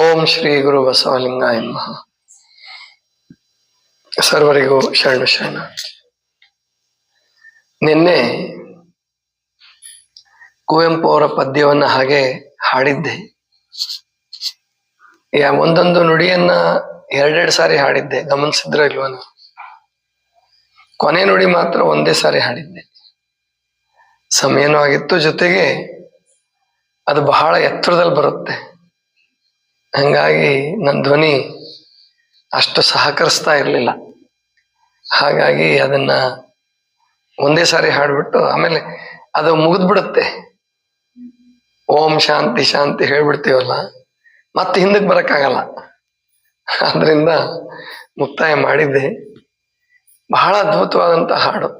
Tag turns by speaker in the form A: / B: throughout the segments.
A: ಓಂ ಶ್ರೀ ಗುರು ಬಸವಲಿಂಗ ಎಂಬ ಸರ್ವರಿಗೂ ಶರಣು ಶರಣ. ನಿನ್ನೆ ಕುವೆಂಪು ಅವರ ಪದ್ಯವನ್ನ ಹಾಗೆ ಹಾಡಿದ್ದೆ. ಒಂದೊಂದು ನುಡಿಯನ್ನ ಎರಡೆರಡು ಸಾರಿ ಹಾಡಿದ್ದೆ, ಗಮನಿಸಿದ್ರ ಇಲ್ವನು ಕೊನೆ ನುಡಿ ಮಾತ್ರ ಒಂದೇ ಸಾರಿ ಹಾಡಿದ್ದೆ. ಸಮಯನೂ ಆಗಿತ್ತು, ಜೊತೆಗೆ ಅದು ಬಹಳ ಎತ್ತರದಲ್ಲಿ ಬರುತ್ತೆ. ಹಂಗಾಗಿ ನನ್ನ ಧ್ವನಿ ಅಷ್ಟು ಸಹಕರಿಸ್ತಾ ಇರಲಿಲ್ಲ. ಹಾಗಾಗಿ ಅದನ್ನ ಒಂದೇ ಸಾರಿ ಹಾಡ್ಬಿಟ್ಟು ಆಮೇಲೆ ಅದು ಮುಗಿದ್ಬಿಡುತ್ತೆ. ಓಂ ಶಾಂತಿ ಶಾಂತಿ ಹೇಳ್ಬಿಡ್ತೀವಲ್ಲ, ಮತ್ತೆ ಹಿಂದಕ್ಕೆ ಬರೋಕ್ಕಾಗಲ್ಲ. ಆದ್ರಿಂದ ಮುಕ್ತಾಯ ಮಾಡಿದ್ದೆ. ಬಹಳ ಅದ್ಭುತವಾದಂತ ಹಾಡು.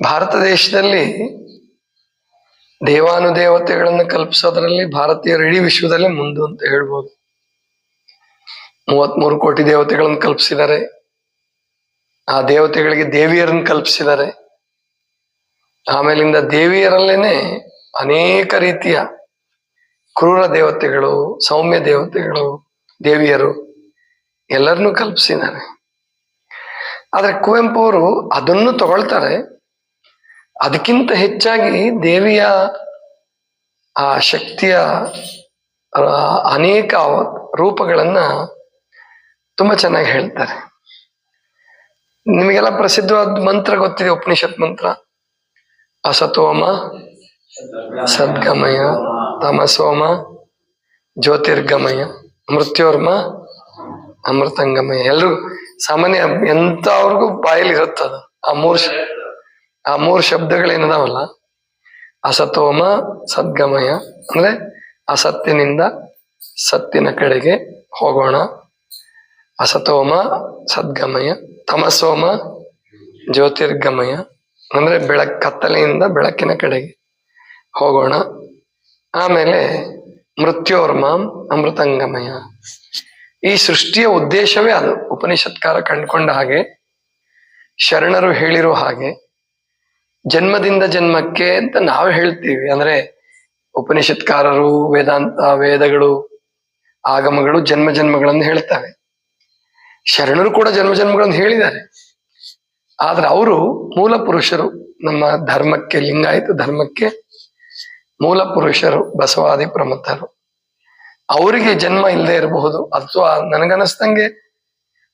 A: ಭಾರತ ದೇಶದಲ್ಲಿ ದೇವಾನುದೇವತೆಗಳನ್ನು ಕಲ್ಪಿಸೋದ್ರಲ್ಲಿ ಭಾರತೀಯರು ಇಡೀ ವಿಶ್ವದಲ್ಲೇ ಮುಂದು ಅಂತ ಹೇಳ್ಬೋದು. ಮೂವತ್ಮೂರು ಕೋಟಿ ದೇವತೆಗಳನ್ನು ಕಲ್ಪಿಸಿದ್ದಾರೆ. ಆ ದೇವತೆಗಳಿಗೆ ದೇವಿಯರನ್ನು ಕಲ್ಪಿಸಿದ್ದಾರೆ. ಆಮೇಲಿಂದ ದೇವಿಯರಲ್ಲೇನೆ ಅನೇಕ ರೀತಿಯ ಕ್ರೂರ ದೇವತೆಗಳು, ಸೌಮ್ಯ ದೇವತೆಗಳು, ದೇವಿಯರು ಎಲ್ಲರನ್ನೂ ಕಲ್ಪಿಸಿದ್ದಾರೆ. ಆದ್ರೆ ಕುವೆಂಪು ಅವರು ಅದನ್ನು ತಗೊಳ್ತಾರೆ. ಅದಕ್ಕಿಂತ ಹೆಚ್ಚಾಗಿ ದೇವಿಯ ಆ ಶಕ್ತಿಯ ಅನೇಕ ರೂಪಗಳನ್ನ ತುಂಬಾ ಚೆನ್ನಾಗಿ ಹೇಳ್ತಾರೆ. ನಿಮಗೆಲ್ಲ ಪ್ರಸಿದ್ಧವಾದ ಮಂತ್ರ ಗೊತ್ತಿದೆ, ಉಪನಿಷತ್ ಮಂತ್ರ? ಅಸತೋಮ ಸದ್ಗಮಯ, ತಮಸೋಮ, ಜ್ಯೋತಿರ್ಗಮಯ, ಮೃತ್ಯೋರ್ಮ, ಅಮೃತಂಗಮಯ. ಎಲ್ಲರೂ ಸಾಮಾನ್ಯ ಎಂತವ್ರಿಗೂ ಬಾಯಲ್ಲಿ ಇರುತ್ತದ ಆ ಮೂರ್ ಆ ಮೂರು ಶಬ್ದಗಳೇನದಾವಲ್ಲ ಅಸತೋಮ, ಸದ್ಗಮಯ, ಅಂದ್ರೆ ಅಸತ್ತಿನಿಂದ ಸತ್ತಿನ ಕಡೆಗೆ ಹೋಗೋಣ. ಅಸತೋಮ, ಸದ್ಗಮಯ, ತಮಸೋಮ, ಜ್ಯೋತಿರ್ಗಮಯ, ಅಂದ್ರೆ ಬೆಳಕ್, ಕತ್ತಲೆಯಿಂದ ಬೆಳಕಿನ ಕಡೆಗೆ ಹೋಗೋಣ. ಆಮೇಲೆ ಮೃತ್ಯೋರ್ಮಾಂ ಅಮೃತಂಗಮಯ. ಈ ಸೃಷ್ಟಿಯ ಉದ್ದೇಶವೇ ಅದು. ಉಪನಿಷತ್ಕಾರ ಕಂಡ್ಕೊಂಡ ಹಾಗೆ ಶರಣರು ಹೇಳಿರೋ ಹಾಗೆ ಜನ್ಮದಿಂದ ಜನ್ಮಕ್ಕೆ ಅಂತ ನಾವು ಹೇಳ್ತೀವಿ. ಅಂದ್ರೆ ಉಪನಿಷತ್ಕಾರರು, ವೇದಾಂತ, ವೇದಗಳು, ಆಗಮಗಳು ಜನ್ಮ ಜನ್ಮಗಳನ್ನು ಹೇಳ್ತವೆ. ಶರಣರು ಕೂಡ ಜನ್ಮ ಜನ್ಮಗಳನ್ನು ಹೇಳಿದ್ದಾರೆ. ಆದ್ರೆ ಅವರು ಮೂಲ ಪುರುಷರು. ನಮ್ಮ ಧರ್ಮಕ್ಕೆ, ಲಿಂಗಾಯತ ಧರ್ಮಕ್ಕೆ ಮೂಲ ಪುರುಷರು, ಬಸವಾದಿ ಪ್ರಮುಖರು. ಅವರಿಗೆ ಜನ್ಮ ಇಲ್ಲದೆ ಇರಬಹುದು. ಅಥವಾ ನನಗನ್ನಿಸ್ದಂಗೆ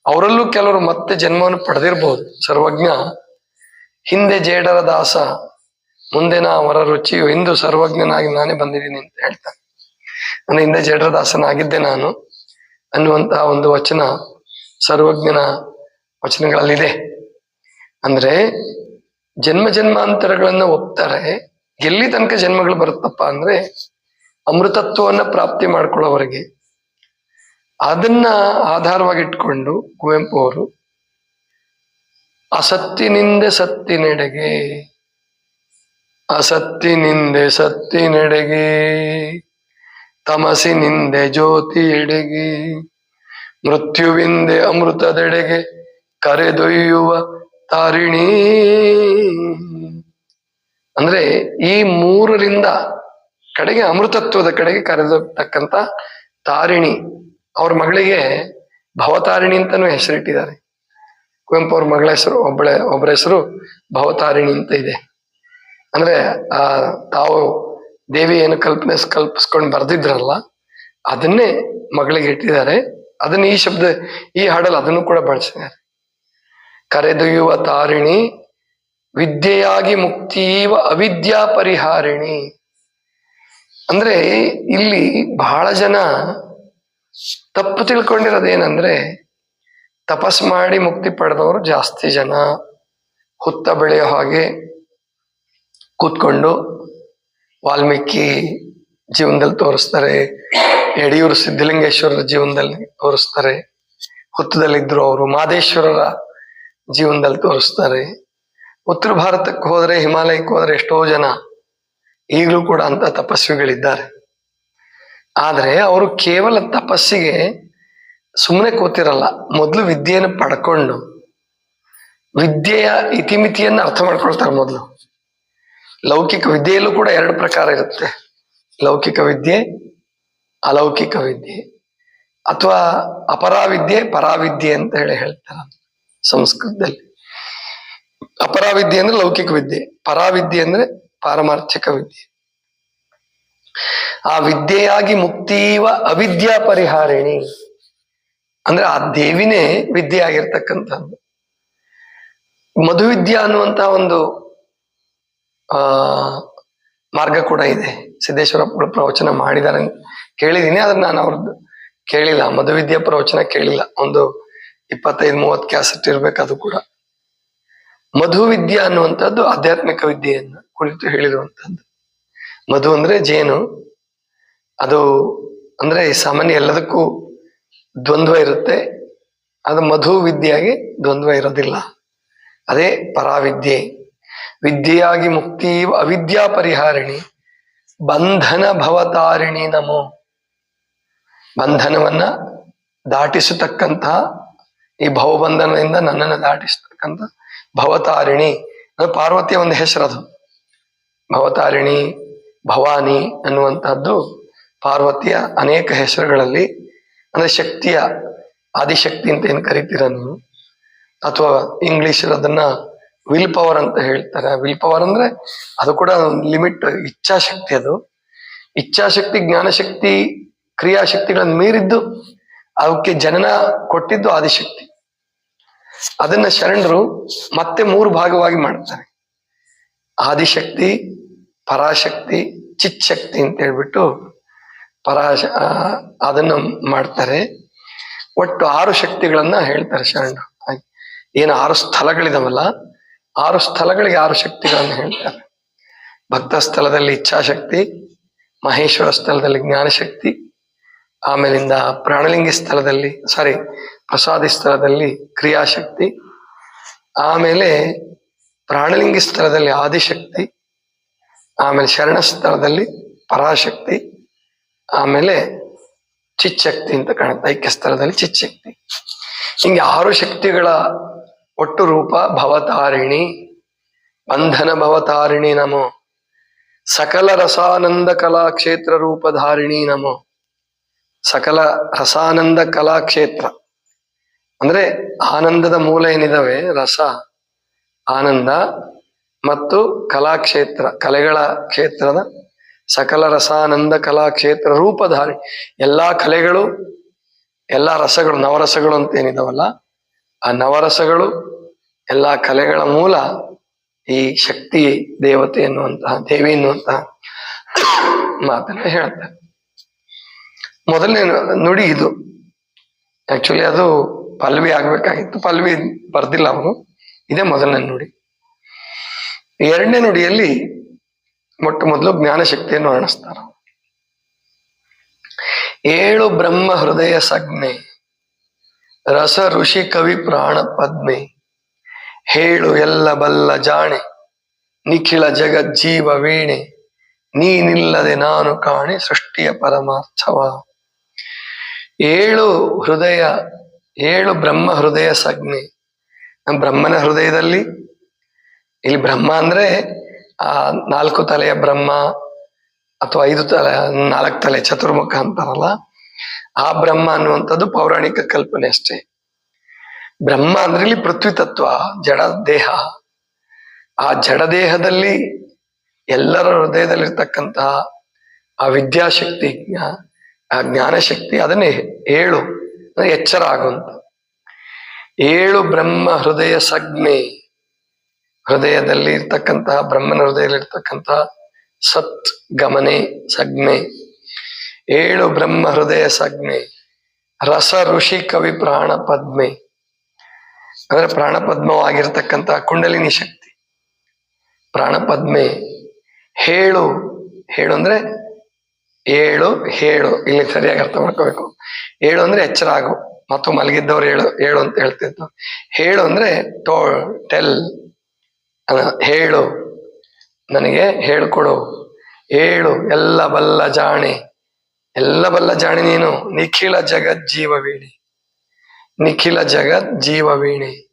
A: ಅವರಲ್ಲೂ ಕೆಲವರು ಮತ್ತೆ ಜನ್ಮವನ್ನು ಪಡೆದಿರಬಹುದು ಸರ್ವಜ್ಞ ಹಿಂದೆ ಜೇಡರ ದಾಸ ಮುಂದೆ ನಾ ವರ ರುಚಿಯು ಇಂದು ಸರ್ವಜ್ಞನಾಗಿ ನಾನೇ ಬಂದಿದ್ದೀನಿ ಅಂತ ಹೇಳ್ತಾನೆ. ನಾನು ಹಿಂದೆ ಜೇಡರ ದಾಸನಾಗಿದ್ದೆ ನಾನು ಅನ್ನುವಂತಹ ಒಂದು ವಚನ ಸರ್ವಜ್ಞನ ವಚನಗಳಲ್ಲಿದೆ. ಅಂದ್ರೆ ಜನ್ಮ ಜನ್ಮಾಂತರಗಳನ್ನ ಒಪ್ತಾರೆ, ಎಲ್ಲಿ ತನಕ ಜನ್ಮಗಳು ಬರುತ್ತಪ್ಪ ಅಂದ್ರೆ ಅಮೃತತ್ವವನ್ನ ಪ್ರಾಪ್ತಿ ಮಾಡ್ಕೊಳ್ಳೋವರೆಗೆ ಅದನ್ನ ಆಧಾರವಾಗಿಟ್ಕೊಂಡು ಕುವೆಂಪು ಅವರು ಅಸತ್ತಿನಿಂದ ಸತ್ತಿನೆಡೆಗೆ. ಅಸತ್ತಿನಿಂದೆ ಸತ್ತಿನೆಡೆಗೆ. ತಮಸಿನಿಂದೆ ಜ್ಯೋತಿ ಎಡೆಗೆ. ಮೃತ್ಯುವಿಂದೆ ಅಮೃತದೆಡೆಗೆ ಕರೆದೊಯ್ಯುವ ತಾರಿಣಿ. ಅಂದ್ರೆ ಈ ಮೂರರಿಂದ ಕಡೆಗೆ ಅಮೃತತ್ವದ ಕಡೆಗೆ ಕರೆದೊಯ್ತಕ್ಕಂತ ತಾರಿಣಿ, ಅವ್ರ ಮಗಳಿಗೆ ಭವತಾರಿಣಿ ಅಂತಾನು ಹೆಸರಿಟ್ಟಿದ್ದಾರೆ. ಕುವೆಂಪು ಅವ್ರ ಮಗಳ ಹೆಸರು, ಒಬ್ಬಳೆ, ಒಬ್ಬರ ಹೆಸರು ಭವತಾರಿಣಿ ಅಂತ ಇದೆ. ಅಂದ್ರೆ, ಆ, ತಾವು ದೇವಿ ಏನು ಕಲ್ಪನೆ ಕಲ್ಪಿಸ್ಕೊಂಡು ಬರ್ದಿದ್ರಲ್ಲ, ಅದನ್ನೇ ಮಗಳಿಗೆ ಇಟ್ಟಿದ್ದಾರೆ. ಅದನ್ನ ಈ ಶಬ್ದ, ಈ ಹಾಡಲ್ಲಿ ಅದನ್ನು ಕೂಡ ಬಳಸಿದ್ದಾರೆ. ಕರೆದೊಯ್ಯುವ ತಾರಿಣಿ, ವಿದ್ಯೆಯಾಗಿ ಮುಕ್ತೀವ ಅವಿದ್ಯಾ ಪರಿಹಾರಿಣಿ. ಅಂದ್ರೆ, ಇಲ್ಲಿ ಬಹಳ ಜನ ತಪ್ಪು ತಿಳ್ಕೊಂಡಿರೋದೇನಂದ್ರೆ ತಪಸ್ ಮಾಡಿ ಮುಕ್ತಿ ಪಡೆದವರು ಜಾಸ್ತಿ ಜನ. ಹುತ್ತ ಬೆಳೆಯೋ ಹಾಗೆ ಕೂತ್ಕೊಂಡು ವಾಲ್ಮೀಕಿ ಜೀವನದಲ್ಲಿ ತೋರಿಸ್ತಾರೆ ಯಡಿಯೂರು ಸಿದ್ಧಲಿಂಗೇಶ್ವರರ ಜೀವನದಲ್ಲಿ ತೋರಿಸ್ತಾರೆ ಹುತ್ತದಲ್ಲಿದ್ದರು ಅವರು ಮಾದೇಶ್ವರರ ಜೀವನದಲ್ಲಿ ತೋರಿಸ್ತಾರೆ. ಉತ್ತರ ಭಾರತಕ್ಕೆ ಹೋದ್ರೆ, ಹಿಮಾಲಯಕ್ಕೆ ಹೋದ್ರೆ ಎಷ್ಟೋ ಜನ ಈಗಲೂ ಕೂಡ ಅಂತ ತಪಸ್ವಿಗಳಿದ್ದಾರೆ. ಆದರೆ ಅವರು ಕೇವಲ ತಪಸ್ಸಿಗೆ ಸುಮ್ಮನೆ ಕೂತಿರಲ್ಲ. ಮೊದಲು ವಿದ್ಯೆಯನ್ನು ಪಡ್ಕೊಂಡು ವಿದ್ಯೆಯ ಇತಿಮಿತಿಯನ್ನು ಅರ್ಥ ಮಾಡ್ಕೊಳ್ತಾರೆ ಮೊದಲು. ಲೌಕಿಕ ವಿದ್ಯೆಯಲ್ಲೂ ಕೂಡ ಎರಡು ಪ್ರಕಾರ ಇರುತ್ತೆ. ಲೌಕಿಕ ವಿದ್ಯೆ, ಅಲೌಕಿಕ ವಿದ್ಯೆ ಅಥವಾ ಅಪರಾವಿದ್ಯೆ, ಪರಾವಿದ್ಯೆ ಅಂತ ಹೇಳಿ ಹೇಳ್ತಾರ ಸಂಸ್ಕೃತದಲ್ಲಿ. ಅಪರಾವಿದ್ಯೆ ಅಂದ್ರೆ ಲೌಕಿಕ ವಿದ್ಯೆ, ಪರಾವಿದ್ಯೆ ಅಂದ್ರೆ ಪಾರಮಾರ್ಥಿಕ ವಿದ್ಯೆ. ಆ ವಿದ್ಯೆಯಾಗಿ ಮುಕ್ತೀವ ಅವಿದ್ಯಾ ಪರಿಹಾರಿಣಿ. ಅಂದ್ರೆ ಆ ದೇವಿನೇ ವಿದ್ಯೆ ಆಗಿರ್ತಕ್ಕಂಥದ್ದು ಮಧುವಿದ್ಯಾ ಅನ್ನುವಂತ ಒಂದು, ಆ, ಮಾರ್ಗ ಕೂಡ ಇದೆ. ಸಿದ್ದೇಶ್ವರ ಪ್ರ- ಪ್ರವಚನ ಮಾಡಿದಾರೆ. ಕೇಳಿದೀನಿ, ಆದ್ರೆ ನಾನು ಅವ್ರದ್ದು ಕೇಳಿಲ್ಲ. ಮಧುವಿದ್ಯಾ ಪ್ರವಚನ ಕೇಳಿಲ್ಲ. ಒಂದು ಇಪ್ಪತ್ತೈದು, ಮೂವತ್ತು ಕ್ಯಾಸೆಟ್ ಇರ್ಬೇಕು ಅದು ಕೂಡ. ಮಧುವಿದ್ಯಾ ಅನ್ನುವಂಥದ್ದು ಆಧ್ಯಾತ್ಮಿಕ ವಿದ್ಯೆಯನ್ನು ಕುರಿತು ಹೇಳಿರುವಂಥದ್ದು. ಮಧು ಅಂದ್ರೆ ಜೇನು. ಅದು ಅಂದ್ರೆ ಸಾಮಾನ್ಯ ಎಲ್ಲದಕ್ಕೂ ದ್ವಂದ್ವ ಇರುತ್ತೆ. ಅದು ಮಧು ವಿದ್ಯೆಯಾಗಿ ದ್ವಂದ್ವ ಇರೋದಿಲ್ಲ. ಅದೇ ಪರಾವಿದ್ಯೆ. ವಿದ್ಯೆಯಾಗಿ ಮುಕ್ತಿ ಅವಿದ್ಯಾ ಪರಿಹಾರಿಣಿ. ಬಂಧನ ಭವತಾರಿಣಿ ನಮೋ. ಬಂಧನವನ್ನ ದಾಟಿಸತಕ್ಕಂತಹ ಈ ಭವಬಂಧನದಿಂದ ನನ್ನನ್ನು ದಾಟಿಸತಕ್ಕಂಥ ಭವತಾರಿಣಿ. ಅದು ಪಾರ್ವತಿಯ ಒಂದು ಹೆಸರದು ಭವತಾರಿಣಿ, ಭವಾನಿ ಅನ್ನುವಂತಹದ್ದು ಪಾರ್ವತಿಯ ಅನೇಕ ಹೆಸರುಗಳಲ್ಲಿ ಅಂದ್ರೆ ಶಕ್ತಿಯ ಆದಿಶಕ್ತಿ ಅಂತ ಏನ್ ಕರಿತೀರ ನೀವು? ಅಥವಾ ಇಂಗ್ಲಿಷ್ ಅದನ್ನ ವಿಲ್ ಪವರ್ ಅಂತ ಹೇಳ್ತಾರೆ. ವಿಲ್ ಪವರ್ ಅಂದ್ರೆ ಅದು ಕೂಡ ಲಿಮಿಟ್, ಇಚ್ಛಾಶಕ್ತಿ ಅದು. ಇಚ್ಛಾಶಕ್ತಿ, ಜ್ಞಾನಶಕ್ತಿ, ಕ್ರಿಯಾಶಕ್ತಿಗಳನ್ನು ಮೀರಿದ್ದು ಅವಕ್ಕೆ ಜನನ ಕೊಟ್ಟಿದ್ದು ಆದಿಶಕ್ತಿ. ಅದನ್ನ ಶರಣರು ಮತ್ತೆ ಮೂರು ಭಾಗವಾಗಿ ಮಾಡ್ತಾರೆ. ಆದಿಶಕ್ತಿ, ಪರಾಶಕ್ತಿ ಚಿಚ್ಛಕ್ತಿ ಅಂತ ಹೇಳ್ಬಿಟ್ಟು ಪರಾಶ ಅದನ್ನು ಮಾಡ್ತಾರೆ ಒಟ್ಟು ಆರು ಶಕ್ತಿಗಳನ್ನ ಹೇಳ್ತಾರೆ ಶರಣ. ಏನು ಆರು ಸ್ಥಳಗಳಿದಾವಲ್ಲ, ಆರು ಸ್ಥಳಗಳಿಗೆ ಆರು ಶಕ್ತಿಗಳನ್ನ ಹೇಳ್ತಾರೆ ಭಕ್ತ ಸ್ಥಳದಲ್ಲಿ ಇಚ್ಛಾಶಕ್ತಿ, ಮಹೇಶ್ವರ ಸ್ಥಳದಲ್ಲಿ ಜ್ಞಾನಶಕ್ತಿ, ಆಮೇಲಿಂದ ಪ್ರಾಣಲಿಂಗಿ ಸ್ಥಳದಲ್ಲಿ ಸಾರಿ ಪ್ರಸಾದಿ ಸ್ಥಳದಲ್ಲಿ ಕ್ರಿಯಾಶಕ್ತಿ, ಆಮೇಲೆ ಪ್ರಾಣಲಿಂಗಿ ಸ್ಥಳದಲ್ಲಿ ಆದಿಶಕ್ತಿ, ಆಮೇಲೆ ಶರಣ ಸ್ಥಳದಲ್ಲಿ ಪರಾಶಕ್ತಿ ಆಮೇಲೆ ಚಿಚ್ಚಕ್ತಿ ಅಂತ ಕಾಣುತ್ತೆ ಐಕ್ಯ ಸ್ಥಳದಲ್ಲಿ ಚಿಚ್ಚಕ್ತಿ. ಹಿಂಗೆ ಆರು ಶಕ್ತಿಗಳ ಒಟ್ಟು ರೂಪ ಭವತಾರಿಣಿ, ಬಂಧನ ಭವತಾರಿಣಿ ನಮೋ, ಸಕಲ ರಸಾನಂದ ಕಲಾಕ್ಷೇತ್ರ ರೂಪಧಾರಿಣಿ ನಮೋ, ಸಕಲ ರಸಾನಂದ ಕಲಾಕ್ಷೇತ್ರ ಅಂದ್ರೆ ಆನಂದದ ಮೂಲ ಏನಿದಾವೆ? ರಸ, ಆನಂದ ಮತ್ತು ಕಲಾಕ್ಷೇತ್ರ ಕಲೆಗಳ ಕ್ಷೇತ್ರದ ಸಕಲ ರಸಾನಂದ ಕಲಾ ಕ್ಷೇತ್ರ ರೂಪಧಾರಿ. ಎಲ್ಲಾ ಕಲೆಗಳು, ಎಲ್ಲಾ ರಸಗಳು, ನವರಸಗಳು ಅಂತ ಏನಿದಾವಲ್ಲ, ಆ ನವರಸಗಳು, ಎಲ್ಲಾ ಕಲೆಗಳ ಮೂಲ ಈ ಶಕ್ತಿ ದೇವತೆ ಎನ್ನುವಂತಹ, ದೇವಿ ಎನ್ನುವಂತಹ ಮಾತನ್ನ ಹೇಳ್ತಾರೆ. ಮೊದಲನೇ ನುಡಿ ಇದು. ಆಕ್ಚುಲಿ ಅದು ಪಲ್ವಿ ಆಗ್ಬೇಕಾಗಿತ್ತು. ಪಲ್ವಿ ಬರ್ದಿಲ್ಲ ಅವನು. ಇದೇ ಮೊದಲನೇ ನುಡಿ. ಎರಡನೇ ನುಡಿಯಲ್ಲಿ ಮೊಟ್ಟ ಮೊದಲು ಜ್ಞಾನಶಕ್ತಿಯನ್ನು ವರ್ಣಿಸ್ತಾರ ಏಳು ಬ್ರಹ್ಮ ಹೃದಯ ಸಜ್ಞೆ, ರಸ ಋಷಿ ಕವಿ ಪ್ರಾಣ ಪದ್ಮೆ, ಹೇಳು ಎಲ್ಲ ಬಲ್ಲ ಜಾಣೆ ನಿಖಿಳ ಜಗಜ್ಜೀವ ವೀಣೆ ನೀನಿಲ್ಲದೆ ನಾನು ಕಾಣೆ ಸೃಷ್ಟಿಯ ಪರಮಾರ್ಥವ. ಏಳು ಹೃದಯ, ಏಳು ಬ್ರಹ್ಮ ಹೃದಯ ಸಜ್ಞೆ. ನಮ್ಮ ಬ್ರಹ್ಮನ ಹೃದಯದಲ್ಲಿ, ಇಲ್ಲಿ ಬ್ರಹ್ಮ ಅಂದ್ರೆ ಆ, ನಾಲ್ಕು ತಲೆಯ ಬ್ರಹ್ಮ ಅಥವಾ ಐದು ತಲೆ, ನಾಲ್ಕು ತಲೆ ಚತುರ್ಮುಖ ಅಂತಾರಲ್ಲ, ಆ ಬ್ರಹ್ಮ ಅನ್ನುವಂಥದ್ದು ಪೌರಾಣಿಕ ಕಲ್ಪನೆ ಅಷ್ಟೇ. ಬ್ರಹ್ಮ ಅಂದ್ರೆ ಇಲ್ಲಿ ಪೃಥ್ವಿ ತತ್ವ, ಜಡ ದೇಹ. ಆ ಜಡ ದೇಹದಲ್ಲಿ ಎಲ್ಲರ ಹೃದಯದಲ್ಲಿರ್ತಕ್ಕಂತಹ ಆ ವಿದ್ಯಾಶಕ್ತಿ ಜ್ಞಾ- ಆ ಜ್ಞಾನಶಕ್ತಿ ಅದನ್ನೇ ಏಳು ಎಚ್ಚರ ಆಗುವಂತ ಏಳು ಬ್ರಹ್ಮ ಹೃದಯ ಸಜ್ಞೆ ಹೃದಯದಲ್ಲಿ ಇರ್ತಕ್ಕಂತಹ, ಬ್ರಹ್ಮನ ಹೃದಯದಲ್ಲಿ ಇರ್ತಕ್ಕಂತಹ ಸತ್ ಗಮನೆ ಸಜ್ಞೆ ಏಳು ಬ್ರಹ್ಮ ಹೃದಯ ಸಜ್ಞೆ ರಸ ಋಷಿ ಕವಿ ಪ್ರಾಣ ಪದ್ಮೆ. ಅಂದ್ರೆ ಪ್ರಾಣ ಪದ್ಮವಾಗಿರ್ತಕ್ಕಂತಹ ಕುಂಡಲಿನಿ ಶಕ್ತಿ. ಪ್ರಾಣ ಪದ್ಮೆ. ಹೇಳು. ಹೇಳು ಅಂದ್ರೆ ಏಳು, ಹೇಳು. ಇಲ್ಲಿ ಸರಿಯಾಗಿ ಅರ್ಥ ಮಾಡ್ಕೋಬೇಕು. ಏಳು ಅಂದ್ರೆ ಎಚ್ಚರ ಆಗು. ಮತ್ತು ಮಲಗಿದ್ದವ್ರು ಹೇಳು ಹೇಳು ಅಂತ ಹೇಳ್ತಿದ್ದು ಹೇಳು ಅಂದ್ರೆ ಟೋ ಟೆಲ್ ಹೇಳು. ನನಗೆ ಹೇಳ್ಕೊಡು. ಹೇಳು. ಎಲ್ಲ ಬಲ್ಲ ಜಾಣೆ. ಎಲ್ಲ ಬಲ್ಲ ಜಾಣೆ ನೀನು. ನಿಖಿಲ ಜಗತ್ ಜೀವ ವೀಣೆ ನಿಖಿಲ ಜಗತ್ ಜೀವ ವೀಣೆ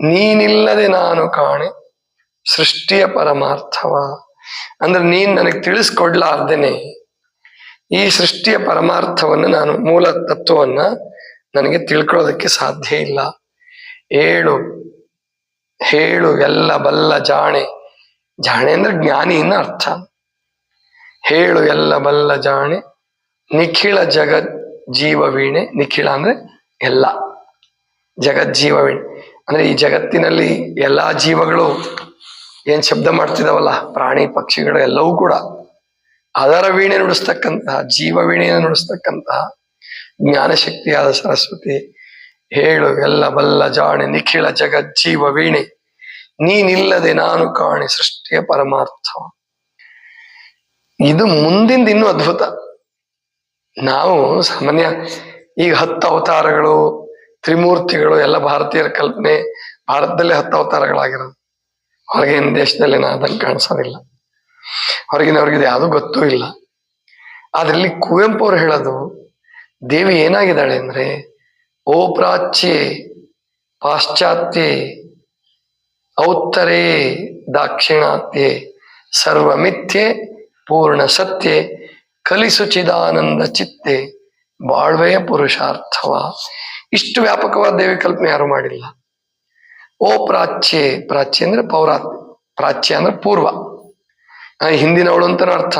A: ನೀನಿಲ್ಲದೆ ನಾನು ಕಾಣೆ ಸೃಷ್ಟಿಯ ಪರಮಾರ್ಥವ. ಅಂದ್ರೆ ನೀನ್ ನನಗೆ ತಿಳಿಸ್ಕೊಡ್ಲಾರ್ದೇನೆ. ಈ ಸೃಷ್ಟಿಯ ಪರಮಾರ್ಥವನ್ನು ನಾನು ಮೂಲ ತತ್ವವನ್ನ ನನಗೆ ತಿಳ್ಕೊಳ್ಳೋದಕ್ಕೆ ಸಾಧ್ಯ ಇಲ್ಲ. ಏಳು ಹೇಳು ಎಲ್ಲ ಬಲ್ಲ ಜಾಣೆ. ಜಾಣೆ ಅಂದ್ರೆ ಜ್ಞಾನಿ ಇನ್ನ ಅರ್ಥ. ಹೇಳು ಎಲ್ಲ ಬಲ್ಲ ಜಾಣೆ. ನಿಖಿಳ ಜಗತ್ ಜೀವ ವೀಣೆ. ನಿಖಿಳ ಅಂದ್ರೆ ಎಲ್ಲ. ಜಗಜ್ಜೀವ ವೀಣೆ. ಅಂದ್ರೆ ಈ ಜಗತ್ತಿನಲ್ಲಿ ಎಲ್ಲಾ ಜೀವಗಳು ಏನ್ ಶಬ್ದ ಮಾಡ್ತಿದಾವಲ್ಲ? ಪ್ರಾಣಿ ಪಕ್ಷಿಗಳು ಎಲ್ಲವೂ ಕೂಡ. ಅದರ ವೀಣೆ ನುಡಿಸ್ತಕ್ಕಂತಹ, ಜೀವ ವೀಣೆಯನ್ನು ನುಡಿಸ್ತಕ್ಕಂತಹ ಜ್ಞಾನಶಕ್ತಿಯಾದ ಸರಸ್ವತಿ ಹೇಳು ಎಲ್ಲ ಬಲ್ಲ ಜಾಣೆ ನಿಖಿಳ ಜಗಜ್ಜೀವ ವೀಣೆ. ನೀನಿಲ್ಲದೆ ನಾನು ಕಾಣೆ ಸೃಷ್ಟಿಯ ಪರಮಾರ್ಥ. ಇದು ಮುಂದಿಂದ ಇನ್ನೂ ಅದ್ಭುತ. ನಾವು ಸಾಮಾನ್ಯ ಈಗ ಹತ್ತು ಅವತಾರಗಳು, ತ್ರಿಮೂರ್ತಿಗಳು, ಎಲ್ಲ ಭಾರತೀಯರ ಕಲ್ಪನೆ ಭಾರತದಲ್ಲೇ ಹತ್ತು ಅವತಾರಗಳಾಗಿರೋದು. ಹೊರಗಿನ ದೇಶದಲ್ಲಿ ಅದಂಗೆ ಕಾಣಿಸೋದಿಲ್ಲ. ಇದು ಯಾವುದೂ ಗೊತ್ತೂ ಇಲ್ಲ. ಆದ್ರಲ್ಲಿ ಕುವೆಂಪು ಅವ್ರು ಹೇಳೋದು, ದೇವಿ ಏನಾಗಿದ್ದಾಳೆ ಅಂದ್ರೆ ಓ ಪ್ರಾಚ್ಯೆ ಪಾಶ್ಚಾತ್ಯೆ ಔತ್ತರೇ ದಾಕ್ಷಿಣಾತ್ಯೆ ಸರ್ವಮಿಥ್ಯೆ ಪೂರ್ಣ ಸತ್ಯೆ ಕಲಿಸು ಚಿದಾನಂದ ಚಿತ್ತೆ ಬಾಳ್ವೆಯ ಪುರುಷಾರ್ಥವ. ಇಷ್ಟು ವ್ಯಾಪಕವಾದ ದೇವಿ ಕಲ್ಪನೆ ಯಾರು ಮಾಡಿಲ್ಲ. ಓ ಪ್ರಾಚ್ಯೆ ಪ್ರಾಚ್ಯ ಅಂದ್ರೆ ಪೌರಾತ್, ಪ್ರಾಚ್ಯ ಅಂದ್ರೆ ಪೂರ್ವ. ಹಿಂದಿನವಳು ಅಂತನೂ ಅರ್ಥ,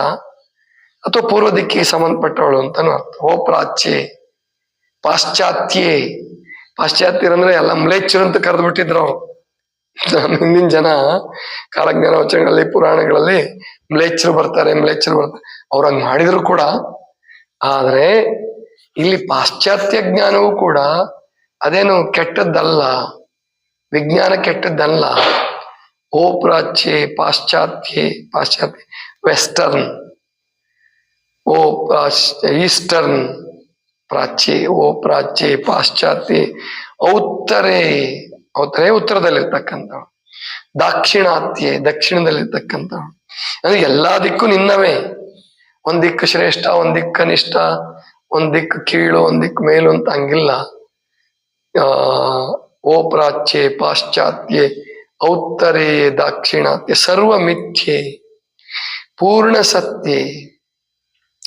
A: ಅಥವಾ ಪೂರ್ವ ದಿಕ್ಕಿಗೆ ಸಂಬಂಧಪಟ್ಟವಳು ಅಂತನೂ ಅರ್ಥ. ಓ ಪ್ರಾಚ್ಯೆ ಪಾಶ್ಚಾತ್ಯೆ. ಪಾಶ್ಚಾತ್ಯರಂದ್ರೆ ಎಲ್ಲ ಮ್ಲೇಚ್ಛರು ಅಂತ ಕರೆದು ಬಿಟ್ಟಿದ್ರು ಅವ್ರು ಹಿಂದಿನ ಜನ ಕಾಲಜ್ಞಾನ ವಚನಗಳಲ್ಲಿ, ಪುರಾಣಗಳಲ್ಲಿ ಮ್ಲೇಚ್ಛರು ಬರ್ತಾರೆ ಮ್ಲೇಚ್ಛರು ಬರ್ತಾರೆ. ಅವ್ರ ಹಂಗ್ ಮಾಡಿದ್ರು ಕೂಡ. ಆದ್ರೆ ಇಲ್ಲಿ ಪಾಶ್ಚಾತ್ಯ ಜ್ಞಾನವೂ ಕೂಡ ಅದೇನು ಕೆಟ್ಟದ್ದಲ್ಲ. ವಿಜ್ಞಾನ ಕೆಟ್ಟದ್ದಲ್ಲ. ಓ ಪ್ರಾಚ್ಯೆ ಪಾಶ್ಚಾತ್ಯೆ, ಪಾಶ್ಚಾತ್ಯ ವೆಸ್ಟರ್ನ್. ಓ ಈಸ್ಟರ್ನ್. ಪ್ರಾಚ್ಯೆ ಓ ಪ್ರಾಚ್ಯೆ ಪಾಶ್ಚಾತ್ಯೆ ಔತ್ತರೆ ಔತ್ತರೆ ಉತ್ತರದಲ್ಲಿರ್ತಕ್ಕಂಥ ದಾಕ್ಷಿಣಾತ್ಯೆ ದಕ್ಷಿಣದಲ್ಲಿರ್ತಕ್ಕಂಥ ಅಂದ್ರೆ ಎಲ್ಲಾ ದಿಕ್ಕು ನಿನ್ನವೇ. ಒಂದ್ ದಿಕ್ಕು ಶ್ರೇಷ್ಠ, ಒಂದ್ ದಿಕ್ಕು ಕನಿಷ್ಠ, ಒಂದ್ ದಿಕ್ಕು ಕೀಳು, ಒಂದ್ ದಿಕ್ಕು ಮೇಲು ಅಂತ ಹಂಗಿಲ್ಲ. ಆ, ಓ ಪ್ರಾಚ್ಯೆ ಪಾಶ್ಚಾತ್ಯೆ ಔತ್ತರೆ ದಾಕ್ಷಿಣಾತ್ಯೆ ಸರ್ವ ಮಿಥ್ಯೆ ಪೂರ್ಣ ಸತ್ಯೆ.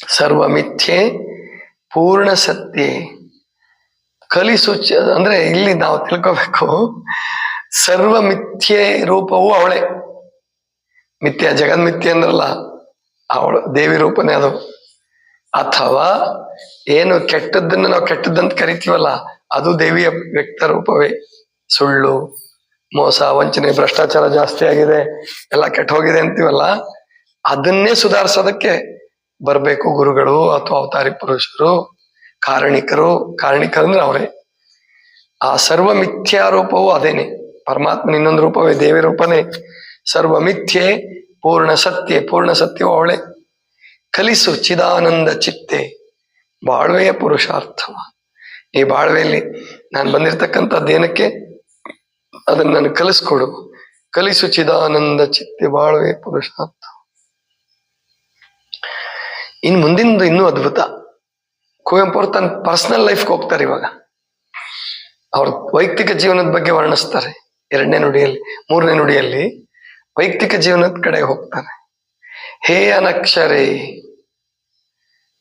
A: ಸರ್ವ ಮಿಥ್ಯೆ ಪೂರ್ಣ ಸತ್ಯ ಕಲಿಸು ಅಂದ್ರೆ ಇಲ್ಲಿ ನಾವು ತಿಳ್ಕೋಬೇಕು. ಸರ್ವ ಮಿಥ್ಯೆ ರೂಪವು ಅವಳೆ. ಮಿಥ್ಯ ಜಗನ್ಮಿಥ್ಯೆ ಅಂದ್ರಲ್ಲ, ಅವಳು ದೇವಿ ರೂಪನೇ ಅದು. ಅಥವಾ ಏನು ಕೆಟ್ಟದ್ದನ್ನು ನಾವು ಕೆಟ್ಟದ್ದಂತ ಕರಿತೀವಲ್ಲ, ಅದು ದೇವಿಯ ವ್ಯಕ್ತ ರೂಪವೇ. ಸುಳ್ಳು, ಮೋಸ, ವಂಚನೆ, ಭ್ರಷ್ಟಾಚಾರ ಜಾಸ್ತಿ ಆಗಿದೆ, ಎಲ್ಲ ಕೆಟ್ಟ ಹೋಗಿದೆ ಅಂತೀವಲ್ಲ, ಅದನ್ನೇ ಸುಧಾರಿಸೋದಕ್ಕೆ ಬರ್ಬೇಕು ಗುರುಗಳು ಅಥವಾ ಅವತಾರಿ ಪುರುಷರು, ಕಾರಣಿಕರು. ಕಾರಣಿಕರು ಅಂದ್ರೆ ಅವರೇ. ಆ ಸರ್ವ ಮಿಥ್ಯಾರೂಪವು ಅದೇನೆ. ಪರಮಾತ್ಮನ ಇನ್ನೊಂದು ರೂಪವೇ, ದೇವಿ ರೂಪನೇ. ಸರ್ವ ಮಿಥ್ಯೆ, ಪೂರ್ಣ ಸತ್ಯ, ಪೂರ್ಣ ಸತ್ಯವು ಅವಳೆ. ಕಲಿಸು ಚಿದಾನಂದ ಚಿತ್ತೆ. ಬಾಳ್ವೆಯ ಪುರುಷಾರ್ಥವ. ಈ ಬಾಳ್ವೆಯಲ್ಲಿ ನಾನು ಬಂದಿರತಕ್ಕಂಥ ದೇನಕ್ಕೆ ಅದನ್ನ ನಾನು ಕಲಿಸ್ಕೊಡು. ಕಲಿಸು ಚಿದಾನಂದ ಚಿತ್ತೆ, ಬಾಳ್ವೆಯ ಪುರುಷಾರ್ಥ. ಇನ್ ಮುಂದಿನದು ಇನ್ನೂ ಅದ್ಭುತ. ಕುವೆಂಪು ಅವರು ತನ್ನ ಪರ್ಸನಲ್ ಲೈಫ್ಗೆ ಹೋಗ್ತಾರೆ ಇವಾಗ. ಅವ್ರ ವೈಯಕ್ತಿಕ ಜೀವನದ ಬಗ್ಗೆ ವರ್ಣಿಸ್ತಾರೆ. ಎರಡನೇ ನುಡಿಯಲ್ಲಿ, ಮೂರನೇ ನುಡಿಯಲ್ಲಿ ವೈಯಕ್ತಿಕ ಜೀವನದ ಕಡೆ ಹೋಗ್ತಾರೆ. ಹೇ ಅನಕ್ಷರೇ.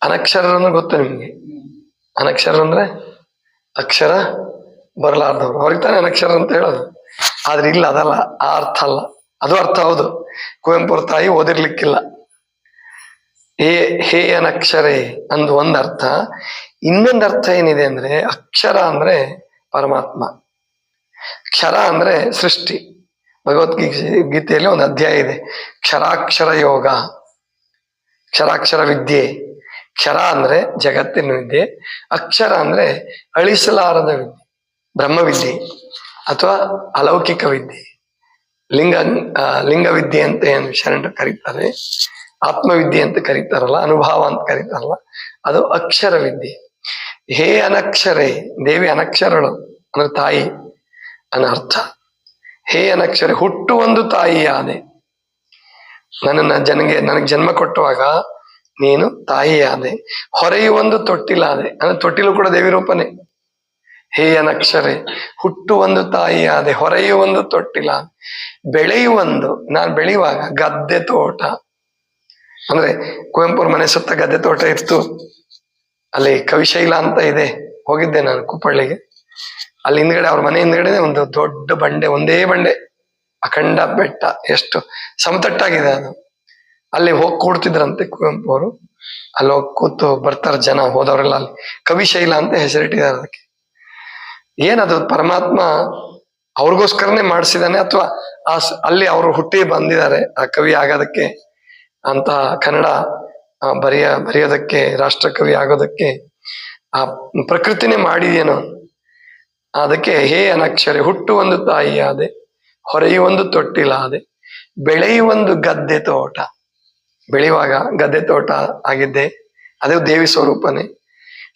A: ಅನಕ್ಷರ ಅಂದ್ರೆ ಗೊತ್ತು ನಿಮ್ಗೆ? ಅನಕ್ಷರ ಅಂದ್ರೆ ಅಕ್ಷರ ಬರಲಾರ್ದವ್ರು. ಅವ್ರಿಗೆ ತಾನೇ ಅನಕ್ಷರ ಅಂತ ಹೇಳೋದು. ಆದ್ರೆ ಇಲ್ಲ, ಅದಲ್ಲ, ಆ ಅರ್ಥ ಅಲ್ಲ. ಅದು ಅರ್ಥ ಹೌದು. ಕುವೆಂಪು ಅವ್ರ ತಾಯಿ ಓದಿರ್ಲಿಕ್ಕಿಲ್ಲ. ಹೇ ಹೇ ಅನಕ್ಷರೇ ಅಂದು ಒಂದ್ ಅರ್ಥ. ಇನ್ನೊಂದು ಅರ್ಥ ಏನಿದೆ ಅಂದ್ರೆ ಅಕ್ಷರ ಅಂದ್ರೆ ಪರಮಾತ್ಮ. ಕ್ಷರ ಅಂದ್ರೆ ಸೃಷ್ಟಿ. ಭಗವದ್ಗೀತೆ ಗೀತೆಯಲ್ಲಿ ಒಂದು ಅಧ್ಯಾಯ ಇದೆ. ಕ್ಷರಾಕ್ಷರ ಯೋಗ. ಕ್ಷರಾಕ್ಷರ ವಿದ್ಯೆ. ಕ್ಷರ ಅಂದ್ರೆ ಜಗತ್ತಿನ ವಿದ್ಯೆ. ಅಕ್ಷರ ಅಂದ್ರೆ ಅಳಿಸಲಾರದ ವಿದ್ಯೆ. ಬ್ರಹ್ಮವಿದ್ಯೆ ಅಥವಾ ಅಲೌಕಿಕ ವಿದ್ಯೆ. ಲಿಂಗ ಲಿಂಗವಿದ್ಯೆ ಲಿಂಗ ವಿದ್ಯೆ ಅಂತ ಏನು ಶರಣರು ಕರೀತಾರೆ. ಆತ್ಮವಿದ್ಯೆ ಅಂತ ಕರೀತಾರಲ್ಲ, ಅನುಭವ ಅಂತ ಕರೀತಾರಲ್ಲ, ಅದು ಅಕ್ಷರ ವಿದ್ಯೆ ಹೇ ಅನಕ್ಷರೇ, ದೇವಿ ಅನಕ್ಷರಳು ಅಂದ್ರೆ ತಾಯಿ ಅನ್ನ ಅರ್ಥ. ಹೇ ಅನಕ್ಷರೆ, ಹುಟ್ಟು ಒಂದು ತಾಯಿ ಆದೆ ನನ್ನನ್ನ ಜನಗೆ, ನನಗೆ ಜನ್ಮ ಕೊಟ್ಟುವಾಗ ನೀನು ತಾಯಿ ತಾಯಿಯಾದೆ ಹೊರೆಯುವೊಂದು ತೊಟ್ಟಿಲಾದೆ ಅಂದ್ರೆ ತೊಟ್ಟಿಲು ಕೂಡ ದೇವಿ ರೂಪನೇ. ಹೇ ಅನಕ್ಷರೆ, ಹುಟ್ಟು ಒಂದು ತಾಯಿ ತಾಯಿಯಾದೆ ಹೊರೆಯುವೊಂದು ತೊಟ್ಟಿಲ ಬೆಳೆಯುವಂದು ನಾನು ಬೆಳೆಯುವಾಗ ಗದ್ದೆ ತೋಟ. ಅಂದ್ರೆ ಕುವೆಂಪುರ ಮನೆ ಸುತ್ತ ಗದ್ದೆ ತೋಟ ಇತ್ತು. ಅಲ್ಲಿ ಕವಿಶೈಲ ಅಂತ ಇದೆ. ಹೋಗಿದ್ದೆ ನಾನು ಕುಪ್ಪಳ್ಳಿಗೆ. ಅಲ್ಲಿ ಹಿಂದ್ಗಡೆ ಅವ್ರ ಮನೆ ಹಿಂದ್ಗಡೆ ಒಂದು ದೊಡ್ಡ ಬಂಡೆ, ಒಂದೇ ಬಂಡೆ. ಅಖಂಡ ಬೆಟ್ಟ, ಎಷ್ಟು ಸಮತಟ್ಟಾಗಿದೆ ಅದು. ಅಲ್ಲಿ ಹೋಗಿ ಕೂಡ್ತಿದ್ರಂತೆ ಕುವೆಂಪು ಅವರು ಅಲ್ಲಿ ಹೋಗಿ ಕೂತು ಬರ್ತಾರೆ ಜನ, ಹೋದವರೆಲ್ಲ ಅಲ್ಲಿ. ಕವಿಶೈಲ ಅಂತ ಹೆಸರಿಟ್ಟಿದ್ದಾರೆ ಅದಕ್ಕೆ. ಏನದು ಪರಮಾತ್ಮ ಅವ್ರಿಗೋಸ್ಕರನೇ ಮಾಡಿಸಿದಾನೆ ಅಥವಾ ಅಲ್ಲಿ ಅವರು ಹುಟ್ಟಿ ಬಂದಿದ್ದಾರೆ, ಆ ಕವಿ ಆಗೋದಕ್ಕೆ ಅಂತ ಕನ್ನಡ ಬರೆಯ, ಬರೆಯೋದಕ್ಕೆ, ರಾಷ್ಟ್ರಕವಿ ಆಗೋದಕ್ಕೆ, ಆ, ಪ್ರಕೃತಿನೇ ಮಾಡಿದೇನೋ ಅದಕ್ಕೆ ಹೇ ಅನಕ್ಷರೆ, ಹುಟ್ಟು ಒಂದು ತಾಯಿಯಾದೆ ಹೊರೆಯುವೊಂದು ತೊಟ್ಟಿಲಾದೆ ಬೆಳೆಯುವೊಂದು ಗದ್ದೆ ತೋಟ. ಬೆಳೆಯುವಾಗ ಗದ್ದೆ ತೋಟ ಆಗಿದ್ದೆ, ಅದೇ ದೇವಿ ಸ್ವರೂಪನೇ.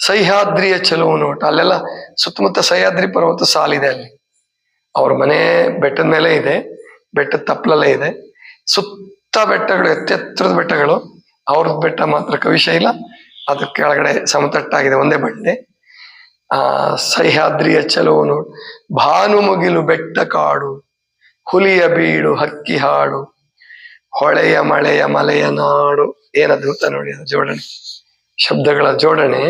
A: ಸಹ್ಯಾದ್ರಿಯ ಚೆಲುವು ನೋಟ, ಅಲ್ಲೆಲ್ಲ ಸುತ್ತಮುತ್ತ ಸಹ್ಯಾದ್ರಿ ಪರ್ವತ ಸಾಲಿದೆ ಅಲ್ಲಿ. ಅವ್ರ ಮನೆ ಬೆಟ್ಟದ ಮೇಲೆ ಇದೆ, ಬೆಟ್ಟದ ತಪ್ಪಲಲ್ಲೇ ಇದೆ. ಸುತ್ತ ಬೆಟ್ಟಗಳು, ಎತ್ತೆತ್ತರದ ಬೆಟ್ಟಗಳು ಅವ್ರದ್ದು ಬೆಟ್ಟ ಮಾತ್ರ ಕವಿಶೈಲ ಅದ್ರ ಕೆಳಗಡೆ ಸಮತಟ್ಟಾಗಿದೆ ಒಂದೇ ಬಂಡೆ ಆ ಸಹ್ಯಾದ್ರಿಯ ಚಲೋನು ಭಾನು ಮುಗಿಲು ಬೆಟ್ಟ ಕಾಡು, ಹುಲಿಯ ಬೀಡು ಹಕ್ಕಿ ಹಾಡು, ಹೊಳೆಯ ಮಳೆಯ ಮಲೆಯ ನಾಡು. ಏನ ಅದ್ಭುತ ನೋಡಿ ಅದು ಜೋಡಣೆ. ಶಬ್ದಗಳ ಜೋಡಣೆ,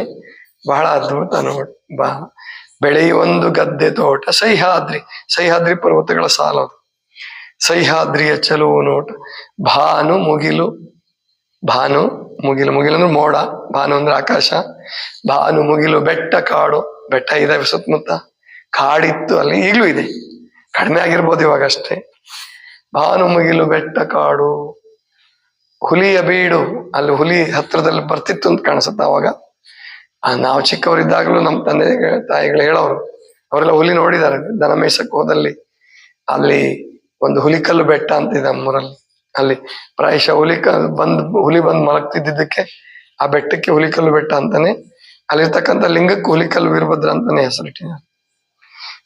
A: ಬಹಳ ಅದ್ಭುತ ನೋಡಿ. ಬಾ ಬೆಳೆಯುವೊಂದು ಗದ್ದೆ ತೋಟ, ಸಹ್ಯಾದ್ರಿ. ಸಹ್ಯಾದ್ರಿ ಪರ್ವತಗಳ ಸಾಲ ಅದು. ಸಹ್ಯಾದ್ರಿಯ ಚಲುವು ನೋಟ. ಭಾನು ಮುಗಿಲು ಭಾನು ಮುಗಿಲು ಮುಗಿಲು ಅಂದ್ರೆ ಮೋಡ, ಭಾನು ಅಂದ್ರೆ ಆಕಾಶ. ಭಾನು ಮುಗಿಲು ಬೆಟ್ಟ ಕಾಡು, ಬೆಟ್ಟ ಇದೆ ಸುತ್ತಮುತ್ತ. ಕಾಡಿತ್ತು ಅಲ್ಲಿ ಈಗಲೂ ಇದೆ. ಕಡಿಮೆ ಆಗಿರ್ಬೋದು ಇವಾಗ ಅಷ್ಟೇ ಭಾನು ಮುಗಿಲು ಬೆಟ್ಟ ಕಾಡು, ಹುಲಿಯ ಬೀಡು, ಅಲ್ಲಿ ಹುಲಿ ಹತ್ರದಲ್ಲಿ ಬರ್ತಿತ್ತು ಅಂತ ಕಾಣಿಸುತ್ತೆ ಅವಾಗ. ನಾವು ಚಿಕ್ಕವರಿದ್ದಾಗಲೂ ನಮ್ಮ ತಂದೆ ತಾಯಿಗಳು ಹೇಳೋರು, ಅವರೆಲ್ಲ ಹುಲಿ ನೋಡಿದ್ದಾರೆ ದನ ಮೇಯ್ಸಕ್ ಹೋದಲ್ಲಿ. ಅಲ್ಲಿ ಒಂದು ಹುಲಿಕಲ್ಲು ಬೆಟ್ಟ ಅಂತ ಇದೆ ನಮ್ಮೂರಲ್ಲಿ. ಅಲ್ಲಿ ಪ್ರಾಯಶಃ ಹುಲಿಕ ಬಂದ್ ಹುಲಿ ಬಂದ್ ಮಲಗ್ತಿದ್ದಕ್ಕೆ ಆ ಬೆಟ್ಟಕ್ಕೆ ಹುಲಿಕಲ್ಲು ಬೆಟ್ಟ ಅಂತಾನೆ, ಅಲ್ಲಿರ್ತಕ್ಕಂಥ ಲಿಂಗಕ್ಕೆ ಹುಲಿಕಲ್ಲು ವೀರಭದ್ರ ಅಂತಾನೆ ಹೆಸರಿಟ್ಟಿದ್ದಾರೆ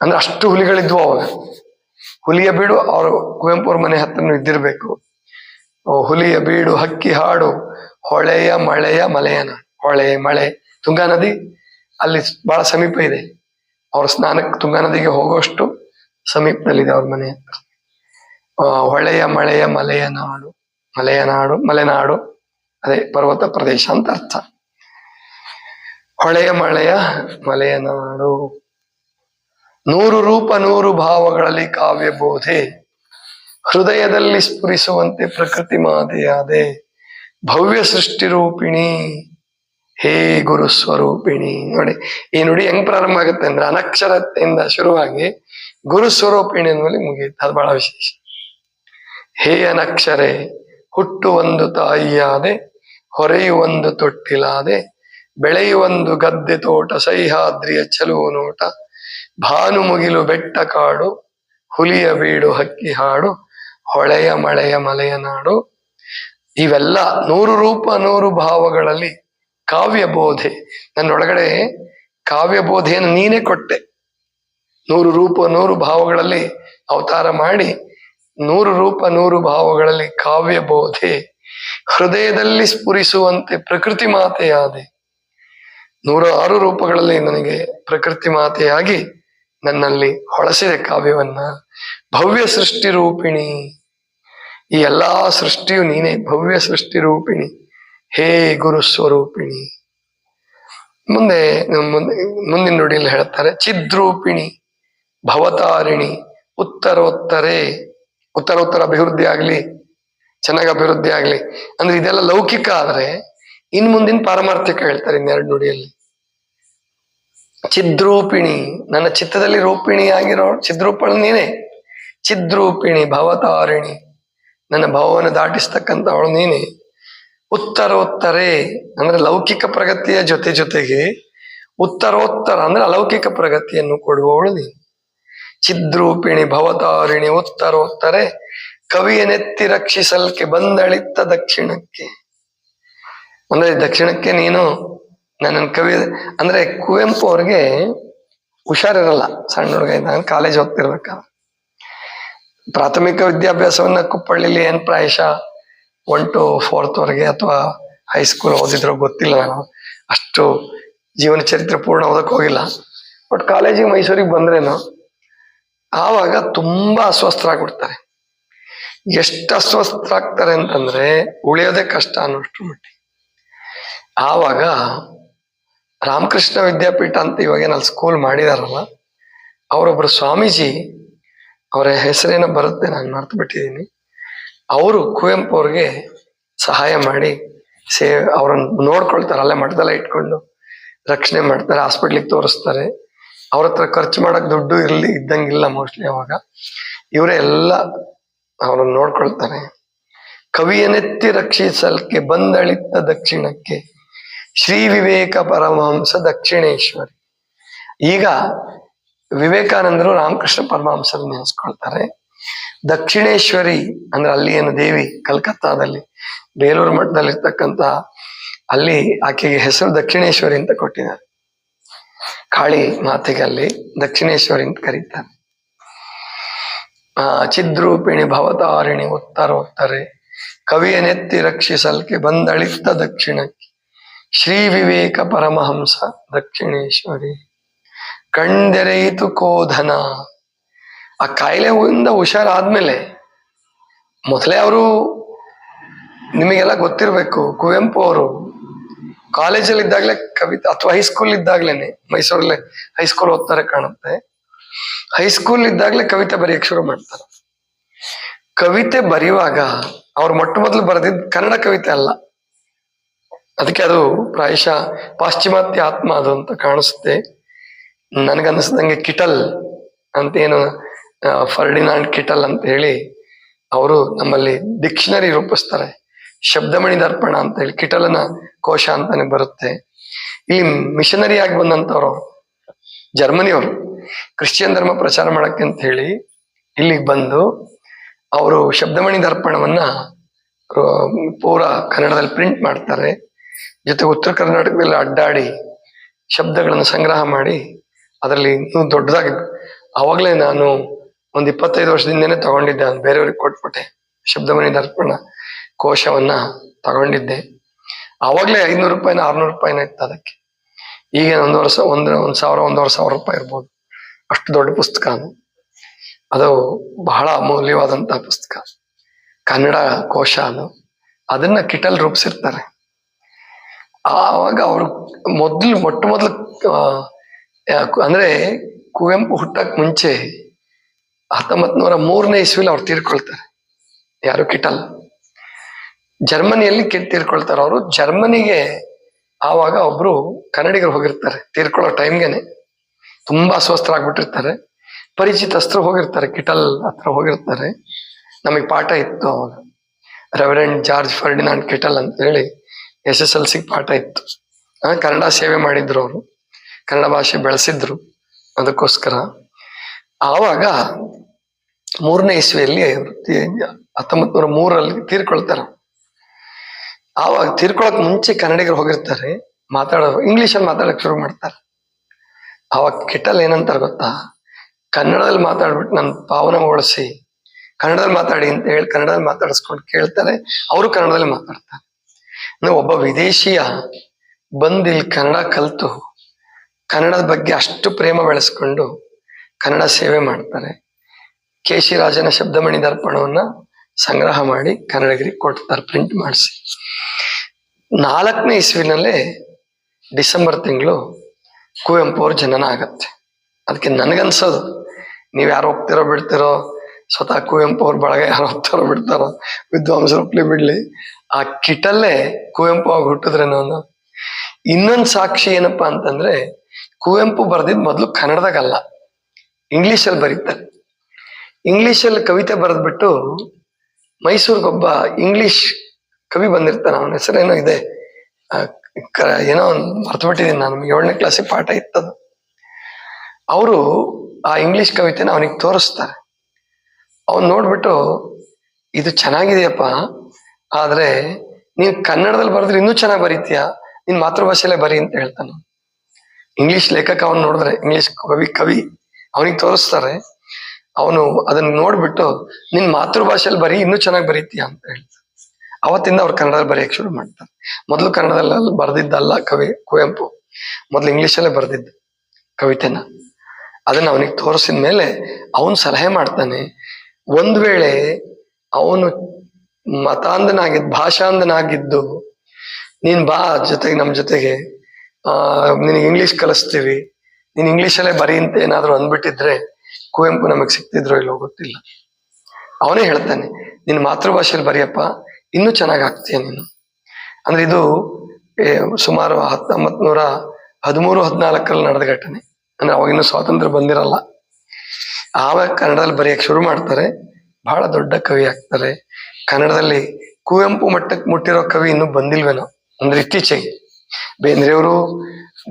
A: ಅಂದ್ರೆ ಅಷ್ಟು ಹುಲಿಗಳಿದ್ವು ಅವಾಗ. ಹುಲಿಯ ಬೀಡು ಅವರು ಕುವೆಂಪು ಅವ್ರ ಮನೆ ಹತ್ರನೂ ಇದ್ದಿರ್ಬೇಕು. ಹುಲಿಯ ಬೀಡು, ಹಕ್ಕಿ ಹಾಡು, ಹೊಳೆಯ ಮಳೆಯ ಮಲೆಯನ, ಹೊಳೆ ಮಳೆ, ತುಂಗಾ ನದಿ ಅಲ್ಲಿ ಬಹಳ ಸಮೀಪ ಇದೆ. ಅವ್ರ ಸ್ನಾನಕ್ಕೆ ತುಂಗಾ ನದಿಗೆ ಹೋಗುವಷ್ಟು ಸಮೀಪದಲ್ಲಿದೆ ಅವ್ರ ಮನೆ ಹತ್ರ. ಹೊಳೆಯ ಮಳೆಯ ಮಲೆಯ ನಾಡು ಮಲೆಯ ನಾಡು ಮಲೆನಾಡು ಅದೇ ಪರ್ವತ ಪ್ರದೇಶ ಅಂತ ಅರ್ಥ. ಹೊಳೆಯ ಮಳೆಯ ಮಲೆಯ ನಾಡು. ನೂರು ರೂಪ, ನೂರು ಭಾವಗಳಲ್ಲಿ ಕಾವ್ಯ ಬೋಧೆ. ಹೃದಯದಲ್ಲಿ ಸ್ಫುರಿಸುವಂತೆ ಪ್ರಕೃತಿ ಮಾತೆಯಾದೆ ಭವ್ಯ ಸೃಷ್ಟಿ ರೂಪಿಣಿ. ಹೇ ಗುರು ಸ್ವರೂಪಿಣಿ. ನೋಡಿ, ಈ ನುಡಿ ಹೆಂಗ್ ಪ್ರಾರಂಭ ಆಗುತ್ತೆ ಅಂದ್ರೆ ಅನಕ್ಷರತೆಯಿಂದ ಶುರುವಾಗಿ ಗುರು ಸ್ವರೂಪಿಣಿ ಅಂದ್ಮೇಲೆ ಮುಗಿಯುತ್ತೆ. ಅದು ಬಹಳ ವಿಶೇಷ. ಹೇ ಅನಕ್ಷರೆ ಹುಟ್ಟು ಒಂದು ತಾಯಿಯಾದೆ ಹೊರೆಯುವೊಂದು ತೊಟ್ಟಿಲಾದೆ ಬೆಳೆಯುವೊಂದು ಗದ್ದೆ ತೋಟ, ಸಹ್ಯಾದ್ರಿಯ ಚಲುವು ನೋಟ, ಭಾನು ಮುಗಿಲು ಬೆಟ್ಟ ಕಾಡು, ಹುಲಿಯ ಬೀಡು ಹಕ್ಕಿ ಹಾಡು, ಹೊಳೆಯ ಮಳೆಯ ಮಲೆಯ ನಾಡು. ಇವೆಲ್ಲ ನೂರು ರೂಪ, ನೂರು ಭಾವಗಳಲ್ಲಿ ಕಾವ್ಯ ಬೋಧೆ. ನನ್ನೊಳಗಡೆ ಕಾವ್ಯ ಬೋಧೆಯನ್ನು ನೀನೇ ಕೊಟ್ಟೆ. ನೂರು ರೂಪ, ನೂರು ಭಾವಗಳಲ್ಲಿ ಅವತಾರ ಮಾಡಿ ನೂರು ರೂಪ ನೂರು ಭಾವಗಳಲ್ಲಿ ಕಾವ್ಯ ಬೋಧೆ, ಹೃದಯದಲ್ಲಿ ಸ್ಫುರಿಸುವಂತೆ ಪ್ರಕೃತಿ ಮಾತೆಯಾದೆ. ನೂರಾರು ರೂಪಗಳಲ್ಲಿ ನನಗೆ ಪ್ರಕೃತಿ ಮಾತೆಯಾಗಿ ನನ್ನಲ್ಲಿ ಹೊಳಸಿದೆ ಕಾವ್ಯವನ್ನ. ಭವ್ಯ ಸೃಷ್ಟಿ ರೂಪಿಣಿ. ಈ ಎಲ್ಲಾ ಸೃಷ್ಟಿಯು ನೀನೇ, ಭವ್ಯ ಸೃಷ್ಟಿ ರೂಪಿಣಿ. ಹೇ ಗುರು ಸ್ವರೂಪಿಣಿ. ಮುಂದೆ, ಮುಂದಿನ ನುಡಿಯಲ್ಲಿ ಹೇಳ್ತಾರೆ, ಚಿದ್ರೂಪಿಣಿ, ಭವತಾರಿಣಿ, ಉತ್ತರೋತ್ತರೇ. ಉತ್ತರೋತ್ತರ ಅಭಿವೃದ್ಧಿ ಆಗ್ಲಿ, ಚೆನ್ನಾಗಿ ಅಭಿವೃದ್ಧಿ ಆಗ್ಲಿ. ಅಂದ್ರೆ ಇದೆಲ್ಲ ಲೌಕಿಕ ಆದ್ರೆ ಇನ್ ಮುಂದಿನ ಪಾರಮಾರ್ಥಿಕ ಹೇಳ್ತಾರೆ ಇನ್ನೆರಡು ನುಡಿಯಲ್ಲಿ. ಚಿದ್ರೂಪಿಣಿ, ನನ್ನ ಚಿತ್ತದಲ್ಲಿ ರೂಪಿಣಿಯಾಗಿರೋ ಚಿದ್ರೂಪಣ ನೀನೆ. ಚಿದ್ರೂಪಿಣಿ ಭವತಾರಿಣಿ, ನನ್ನ ಭಾವವನ್ನು ದಾಟಿಸ್ತಕ್ಕಂಥ ಅವಳು ನೀನೆ. ಉತ್ತರೋತ್ತರೇ, ಅಂದ್ರೆ ಲೌಕಿಕ ಪ್ರಗತಿಯ ಜೊತೆ ಜೊತೆಗೆ ಉತ್ತರೋತ್ತರ, ಅಂದ್ರೆ ಅಲೌಕಿಕ ಪ್ರಗತಿಯನ್ನು ಕೊಡುವವಳು ನೀನು. ಚಿದ್ರೂಪಿಣಿ ಭವತಾರಿಣಿ ಉತ್ತರೋತ್ತರೆ ಕವಿಯನೆತ್ತಿ ರಕ್ಷಿಸಲ್ಕೆ ಬಂದಳಿತ್ತ ದಕ್ಷಿಣಕ್ಕೆ. ಅಂದ್ರೆ ದಕ್ಷಿಣಕ್ಕೆ ನೀನು ನನ್ನ ಕವಿ, ಅಂದ್ರೆ ಕುವೆಂಪು ಅವ್ರಿಗೆ ಹುಷಾರಿರಲ್ಲ, ಸಣ್ಣ ಹುಡುಗ ನಾನು ಕಾಲೇಜ್ ಹೋಗ್ತಿರ್ಬೇಕಾದ್ರೆ ಪ್ರಾಥಮಿಕ ವಿದ್ಯಾಭ್ಯಾಸವನ್ನ ಕುಪ್ಪಳ್ಳಿಲಿ ಏನ್ ಪ್ರಾಯಶ? ಒನ್ ಟು ಫೋರ್ತ್ ವರೆಗೆ ಅಥವಾ ಹೈಸ್ಕೂಲ್ ಓದಿದ್ರು ಗೊತ್ತಿಲ್ಲ ನಾನು. ಅಷ್ಟು ಜೀವನ ಚರಿತ್ರೆ ಪೂರ್ಣ ಓದಕ್ ಹೋಗಿಲ್ಲ. ಬಟ್ ಕಾಲೇಜಿಗೆ ಮೈಸೂರಿಗೆ ಬಂದ್ರೇನು? ಆವಾಗ ತುಂಬಾ ಅಸ್ವಸ್ಥರಾಗ್ಬಿಡ್ತಾರೆ. ಎಷ್ಟು ಅಸ್ವಸ್ಥರಾಗ್ತಾರೆ ಅಂತಂದ್ರೆ ಉಳಿಯೋದೇ ಕಷ್ಟ ಅನ್ನೋಷ್ಟು ಮಟ್ಟಿ ಆವಾಗ ರಾಮಕೃಷ್ಣ ವಿದ್ಯಾಪೀಠ ಅಂತ ಇವಾಗ ಏನಲ್ಲಿ ಸ್ಕೂಲ್ ಮಾಡಿದಾರಲ್ಲ ಅವರೊಬ್ಬರು ಸ್ವಾಮೀಜಿ ಅವರ ಹೆಸರೇನೋ ಬರುತ್ತೆ ನಾನು ಮರ್ತು ಬಿಟ್ಟಿದ್ದೀನಿ ಅವರು ಕುವೆಂಪು ಅವ್ರಿಗೆ ಸಹಾಯ ಮಾಡಿ ಸೇ, ಅವ್ರನ್ನ ನೋಡ್ಕೊಳ್ತಾರೆ, ಅಲ್ಲೇ ಮಠದಲ್ಲೇ ಇಟ್ಕೊಂಡು ರಕ್ಷಣೆ ಮಾಡ್ತಾರೆ, ಹಾಸ್ಪಿಟ್ಲಿಗೆ ತೋರಿಸ್ತಾರೆ. ಅವ್ರ ಹತ್ರ ಖರ್ಚು ಮಾಡಕ್ ದುಡ್ಡು ಇರ್ಲಿ, ಇದ್ದಂಗಿಲ್ಲ ಮೋಸ್ಟ್ಲಿ ಅವಾಗ. ಇವರೇ ಎಲ್ಲ ಅವರನ್ನು ನೋಡ್ಕೊಳ್ತಾರೆ. ಕವಿಯನೆತ್ತಿ ರಕ್ಷಿಸಲ್ಕೆ ಬಂದಳಿತ ದಕ್ಷಿಣಕ್ಕೆ, ಶ್ರೀ ವಿವೇಕ ಪರಮಹಂಸ ದಕ್ಷಿಣೇಶ್ವರಿ. ಈಗ ವಿವೇಕಾನಂದರು ರಾಮಕೃಷ್ಣ ಪರಮಹಂಸರು ನೆನೆಸ್ಕೊಳ್ತಾರೆ. ದಕ್ಷಿಣೇಶ್ವರಿ ಅಂದ್ರೆ ಅಲ್ಲಿ ಏನು ದೇವಿ, ಕಲ್ಕತ್ತಾದಲ್ಲಿ, ಬೇಲೂರು ಮಠದಲ್ಲಿ ಇರ್ತಕ್ಕಂತ ಅಲ್ಲಿ ಆಕೆಗೆ ಹೆಸರು ದಕ್ಷಿಣೇಶ್ವರಿ ಅಂತ ಕೊಟ್ಟಿದ್ದಾರೆ. ಕಾಳಿ ಮಾತೆಗೆ ಅಲ್ಲಿ ದಕ್ಷಿಣೇಶ್ವರಿ ಅಂತ ಕರೀತಾರೆ ಚಿದ್ರೂಪಿಣಿ ಭವತಾರಿಣಿ ಉತ್ತರ ಉತ್ತರೋತ್ತರೆ ಕವಿಯನೆತ್ತಿ ರಕ್ಷಿಸಲ್ಕೆ ಬಂದಳಿತ ದಕ್ಷಿಣಕ್ಕೆ, ಶ್ರೀ ವಿವೇಕ ಪರಮಹಂಸ ದಕ್ಷಿಣೇಶ್ವರಿ. ಕಣ್ದೆರೆಯಿತು ಕೋಧನ. ಆ ಕಾಯಿಲೆಯಿಂದ ಹುಷಾರಾದ್ಮೇಲೆ ಮೊದಲೇ ಅವರು ನಿಮಗೆಲ್ಲ ಗೊತ್ತಿರಬೇಕು, ಕುವೆಂಪು ಅವರು ಕಾಲೇಜಲ್ಲಿ ಇದ್ದಾಗಲೇ ಕವಿತೆ ಅಥವಾ ಹೈಸ್ಕೂಲ್ ಇದ್ದಾಗ್ಲೇನೆ, ಮೈಸೂರಲ್ಲಿ ಹೈಸ್ಕೂಲ್ ಓದ್ತಾರೆ ಕಾಣುತ್ತೆ. ಹೈಸ್ಕೂಲ್ ಇದ್ದಾಗಲೇ ಕವಿತೆ ಬರೆಯಕ್ಕೆ ಶುರು ಮಾಡ್ತಾರೆ. ಕವಿತೆ ಬರೆಯುವಾಗ ಅವ್ರು ಮೊಟ್ಟ ಮೊದಲು ಬರೆದಿದ್ದ ಕನ್ನಡ ಕವಿತೆ ಅಲ್ಲ. ಅದಕ್ಕೆ ಅದು ಪ್ರಾಯಶಃ ಪಾಶ್ಚಿಮಾತ್ಯ ಆತ್ಮ ಅದು ಅಂತ ಕಾಣಿಸುತ್ತೆ. ನನಗನ್ನಿಸ್ದಂಗೆ ಕಿಟಲ್ ಅಂತ ಏನು ಫರ್ಡಿನಾಂಡ್ ಕಿಟಲ್ ಅಂತ ಹೇಳಿ ಅವರು ನಮ್ಮಲ್ಲಿ ಡಿಕ್ಷನರಿ ರೂಪಿಸ್ತಾರೆ. ಶಬ್ದಮಣಿ ದರ್ಪಣ ಅಂತ ಹೇಳಿ, ಕಿಟಲನ ಕೋಶ ಅಂತಾನೆ ಬರುತ್ತೆ. ಇಲ್ಲಿ ಮಿಷನರಿ ಆಗಿ ಬಂದಂತವ್ರು ಜರ್ಮನಿಯವರು. ಕ್ರಿಶ್ಚಿಯನ್ ಧರ್ಮ ಪ್ರಚಾರ ಮಾಡಕ್ಕೆ ಅಂತ ಹೇಳಿ ಇಲ್ಲಿಗೆ ಬಂದು ಅವರು ಶಬ್ದಮಣಿ ದರ್ಪಣವನ್ನ ಪೂರ ಕನ್ನಡದಲ್ಲಿ ಪ್ರಿಂಟ್ ಮಾಡ್ತಾರೆ. ಜೊತೆಗೆ ಉತ್ತರ ಕರ್ನಾಟಕದಲ್ಲಿ ಅಡ್ಡಾಡಿ ಶಬ್ದಗಳನ್ನು ಸಂಗ್ರಹ ಮಾಡಿ ಅದರಲ್ಲಿ ಇನ್ನೂ ದೊಡ್ಡದಾಗಿ ಅವಾಗಲೇ ನಾನು ಒಂದು ಇಪ್ಪತ್ತೈದು ವರ್ಷದಿಂದನೇ ತಗೊಂಡಿದ್ದೆ ಬೇರೆಯವ್ರಿಗೆ ಕೊಟ್ಬಿಟ್ಟೆ ಶಬ್ದಮಣಿ ದರ್ಪಣ ಕೋಶವನ್ನ ತಗೊಂಡಿದ್ದೆ. ಆವಾಗಲೇ ಐನೂರು ರೂಪಾಯಿನ ಆರ್ನೂರು ರೂಪಾಯಿನ ಇತ್ತು ಅದಕ್ಕೆ. ಈಗ ಒಂದು ವರ್ಷ, ಒಂದು ಒಂದು ಸಾವಿರ ಒಂದೂವರೆ ಸಾವಿರ ರೂಪಾಯಿ ಇರ್ಬೋದು. ಅಷ್ಟು ದೊಡ್ಡ ಪುಸ್ತಕ ಅದು. ಬಹಳ ಅಮೂಲ್ಯವಾದಂತಹ ಪುಸ್ತಕ. ಕನ್ನಡ ಕೋಶ ಅದು. ಅದನ್ನ ಕಿಟಲ್ ರೂಪಿಸಿರ್ತಾರೆ. ಆವಾಗ ಅವರು ಮೊದ್ಲು, ಮೊಟ್ಟ ಮೊದಲು ಅಂದ್ರೆ ಕುವೆಂಪು ಹುಟ್ಟಕ್ ಮುಂಚೆ ಹತ್ತೊಂಬತ್ ನೂರ ಮೂರನೇ ಇಸ್ವಿಲಿ ಅವ್ರು ತೀರ್ಕೊಳ್ತಾರೆ. ಯಾರು? ಕಿಟಲ್. ಜರ್ಮನಿಯಲ್ಲಿ ತೀರ್ಕೊಳ್ತಾರೆ ಅವರು. ಜರ್ಮನಿಗೆ ಆವಾಗ ಒಬ್ರು ಕನ್ನಡಿಗರು ಹೋಗಿರ್ತಾರೆ, ತೀರ್ಕೊಳ್ಳೋ ಟೈಮ್ಗೆನೆ. ತುಂಬಾ ಅಸ್ವಸ್ಥರಾಗ್ಬಿಟ್ಟಿರ್ತಾರೆ. ಪರಿಚಿತಸ್ಥರು ಹೋಗಿರ್ತಾರೆ, ಕಿಟಲ್ ಹತ್ರ ಹೋಗಿರ್ತಾರೆ. ನಮಗೆ ಪಾಠ ಇತ್ತು ಅವಾಗ. ರೆವರೆಂಡ್ ಜಾರ್ಜ್ ಫರ್ಡಿನಾಂಡ್ ಕಿಟಲ್ ಅಂತ ಹೇಳಿ ಎಸ್ ಎಸ್ ಎಲ್ ಸಿ ಪಾಠ ಇತ್ತು. ಕನ್ನಡ ಸೇವೆ ಮಾಡಿದ್ರು ಅವರು. ಕನ್ನಡ ಭಾಷೆ ಬೆಳೆಸಿದ್ರು ಅದಕ್ಕೋಸ್ಕರ. ಆವಾಗ ಮೂರನೇ ಇಸ್ವಿಯಲ್ಲಿ ಹತ್ತೊಂಬತ್ ನೂರ ಮೂರಲ್ಲಿ ತೀರ್ಕೊಳ್ತಾರೆ ಆವಾಗ ತೀರ್ಕೊಳಕ್ ಮುಂಚೆ ಕನ್ನಡಿಗರು ಹೋಗಿರ್ತಾರೆ, ಮಾತಾಡೋ ಇಂಗ್ಲಿಷಲ್ಲಿ ಮಾತಾಡಕ್ ಶುರು ಮಾಡ್ತಾರೆ. ಆವಾಗ ಕೆಟ್ಟಲ್ಲಿ ಏನಂತಾರೆ ಗೊತ್ತಾ? ಕನ್ನಡದಲ್ಲಿ ಮಾತಾಡ್ಬಿಟ್ಟು ನನ್ನ ಪಾವನಗೊಳಿಸಿ ಕನ್ನಡದಲ್ಲಿ ಮಾತಾಡಿ ಅಂತ ಹೇಳಿ ಕನ್ನಡದಲ್ಲಿ ಮಾತಾಡಿಸ್ಕೊಂಡು ಕೇಳ್ತಾರೆ, ಅವರು ಕನ್ನಡದಲ್ಲಿ ಮಾತಾಡ್ತಾರೆ. ನಾವು ಒಬ್ಬ ವಿದೇಶಿಯ ಬಂದು ಇಲ್ಲಿ ಕನ್ನಡ ಕಲಿತು, ಕನ್ನಡದ ಬಗ್ಗೆ ಅಷ್ಟು ಪ್ರೇಮ ಬೆಳೆಸ್ಕೊಂಡು ಕನ್ನಡ ಸೇವೆ ಮಾಡ್ತಾರೆ. ಕೇಶಿ ರಾಜನ ಶಬ್ದಮಣಿ ದರ್ಪಣವನ್ನ ಸಂಗ್ರಹ ಮಾಡಿ ಕನ್ನಡಿಗರಿಗೆ ಕೊಡ್ತಾರೆ ಪ್ರಿಂಟ್ ಮಾಡಿಸಿ. ನಾಲ್ಕನೇ ಇಸ್ವಿನಲ್ಲೇ ಡಿಸೆಂಬರ್ ತಿಂಗಳು ಕುವೆಂಪು ಅವ್ರ ಜನನ ಆಗತ್ತೆ. ಅದಕ್ಕೆ ನನಗನ್ಸೋದು, ನೀವು ಯಾರು ಹೋಗ್ತಿರೋ ಬಿಡ್ತಿರೋ, ಸ್ವತಃ ಕುವೆಂಪು ಅವ್ರ ಬಳಗ ಯಾರು ಹೋಗ್ತಾರೋ ಬಿಡ್ತಾರೋ, ವಿದ್ವಾಂಸರು ಒಪ್ಲಿ ಬಿಡ್ಲಿ. ಆ ಕಿಟಲ್ಲೇ ಕುವೆಂಪು ಆಗಿ ಹುಟ್ಟಿದ್ರೇನೋ ನಾನು. ಇನ್ನೊಂದು ಸಾಕ್ಷಿ ಏನಪ್ಪಾ ಅಂತಂದ್ರೆ, ಕುವೆಂಪು ಬರೆದಿದ್ದು ಮೊದಲು ಕನ್ನಡದಾಗಲ್ಲ, ಇಂಗ್ಲೀಷಲ್ಲಿ ಬರೀತಾರೆ. ಇಂಗ್ಲೀಷಲ್ಲಿ ಕವಿತೆ ಬರೆದ್ಬಿಟ್ಟು ಮೈಸೂರಿಗೊಬ್ಬ ಇಂಗ್ಲಿಷ್ ಕವಿ ಬಂದಿರ್ತಾನೆ, ಅವನ ಹೆಸರೇನೋ ಇದೆ. ಏನೋ ಒಂದು ಮರ್ತುಬಿಟ್ಟಿದ್ದೀನಿ ನಾನು, ಏಳನೇ ಕ್ಲಾಸಿಗೆ ಪಾಠ ಇತ್ತದು. ಅವರು ಆ ಇಂಗ್ಲಿಷ್ ಕವಿತೆನ ಅವನಿಗೆ ತೋರಿಸ್ತಾರೆ. ಅವನು ನೋಡ್ಬಿಟ್ಟು, ಇದು ಚೆನ್ನಾಗಿದೆಯಪ್ಪ, ಆದ್ರೆ ನೀವು ಕನ್ನಡದಲ್ಲಿ ಬರೆದ್ರೆ ಇನ್ನೂ ಚೆನ್ನಾಗಿ ಬರೀತೀಯ? ನಿನ್ ಮಾತೃಭಾಷೆಯಲ್ಲೇ ಬರಿ ಅಂತ ಹೇಳ್ತಾನೆ ಇಂಗ್ಲಿಷ್ ಲೇಖಕ ಅವನು ನೋಡಿದ್ರೆ ಇಂಗ್ಲಿಷ್ ಕವಿ ಕವಿ ಅವನಿಗೆ ತೋರಿಸ್ತಾರೆ. ಅವನು ಅದನ್ನ ನೋಡ್ಬಿಟ್ಟು, ನಿನ್ ಮಾತೃಭಾಷೆಯಲ್ಲಿ ಬರೀ ಇನ್ನೂ ಚೆನ್ನಾಗಿ ಬರೀತೀಯ? ಅಂತ ಹೇಳ್ತಾರೆ ಅವತ್ತಿಂದ ಅವ್ರು ಕನ್ನಡದಲ್ಲಿ ಬರೆಯಕ್ಕೆ ಶುರು ಮಾಡ್ತಾರೆ. ಮೊದಲು ಕನ್ನಡದಲ್ಲಿ ಬರೆದಿದ್ದಲ್ಲ ಕವಿ, ಕುವೆಂಪು. ಮೊದಲು ಇಂಗ್ಲಿಷಲ್ಲೇ ಬರೆದಿದ್ದ ಕವಿತೆನ. ಅದನ್ನ ಅವನಿಗೆ ತೋರಿಸಿದ ಮೇಲೆ ಅವನು ಸಲಹೆ ಮಾಡ್ತಾನೆ, ಒಂದ್ ವೇಳೆ ಅವನು ಮತಾಂಧನಾಗಿದ್ದು ಭಾಷಾಂಧನಾಗಿದ್ದು, ನೀನ್ ಬಾ ಜೊತೆಗೆ ನಮ್ಮ ಜೊತೆಗೆ, ಆ, ನಿನಗೆ ಇಂಗ್ಲಿಷ್ ಕಲಿಸ್ತೀವಿ, ನೀನ್ ಇಂಗ್ಲೀಷಲ್ಲೇ ಬರೀ ಅಂತ ಏನಾದ್ರು ಅಂದ್ಬಿಟ್ಟಿದ್ರೆ ಕುವೆಂಪು ನಮಗ್ ಸಿಕ್ತಿದ್ರೋ ಇಲ್ಲೋ ಗೊತ್ತಿಲ್ಲ. ಅವನೇ ಹೇಳ್ತಾನೆ ನಿನ್ನ ಮಾತೃಭಾಷೆಯಲ್ಲಿ ಬರೆಯಪ್ಪ ಇನ್ನೂ ಚೆನ್ನಾಗಿ ಆಗ್ತೀಯ ನೀನು. ಅಂದ್ರೆ ಇದು ಸುಮಾರು ಹತ್ತೊಂಬತ್ ನೂರ ಹದಿಮೂರು, ಹದಿನಾಲ್ಕರಲ್ಲಿ ನಡೆದ ಘಟನೆ. ಅಂದ್ರೆ ಅವಾಗಿನ್ನೂ ಸ್ವಾತಂತ್ರ್ಯ ಬಂದಿರಲ್ಲ. ಆವಾಗ ಕನ್ನಡದಲ್ಲಿ ಬರೆಯಕ್ಕೆ ಶುರು ಮಾಡ್ತಾರೆ. ಬಹಳ ದೊಡ್ಡ ಕವಿ ಆಗ್ತಾರೆ. ಕನ್ನಡದಲ್ಲಿ ಕುವೆಂಪು ಮಟ್ಟಕ್ಕೆ ಮುಟ್ಟಿರೋ ಕವಿ ಇನ್ನೂ ಬಂದಿಲ್ವೇನೋ. ಅಂದ್ರೆ ಇತ್ತೀಚೆಗೆ. ಬೇಂದ್ರೆಯವರು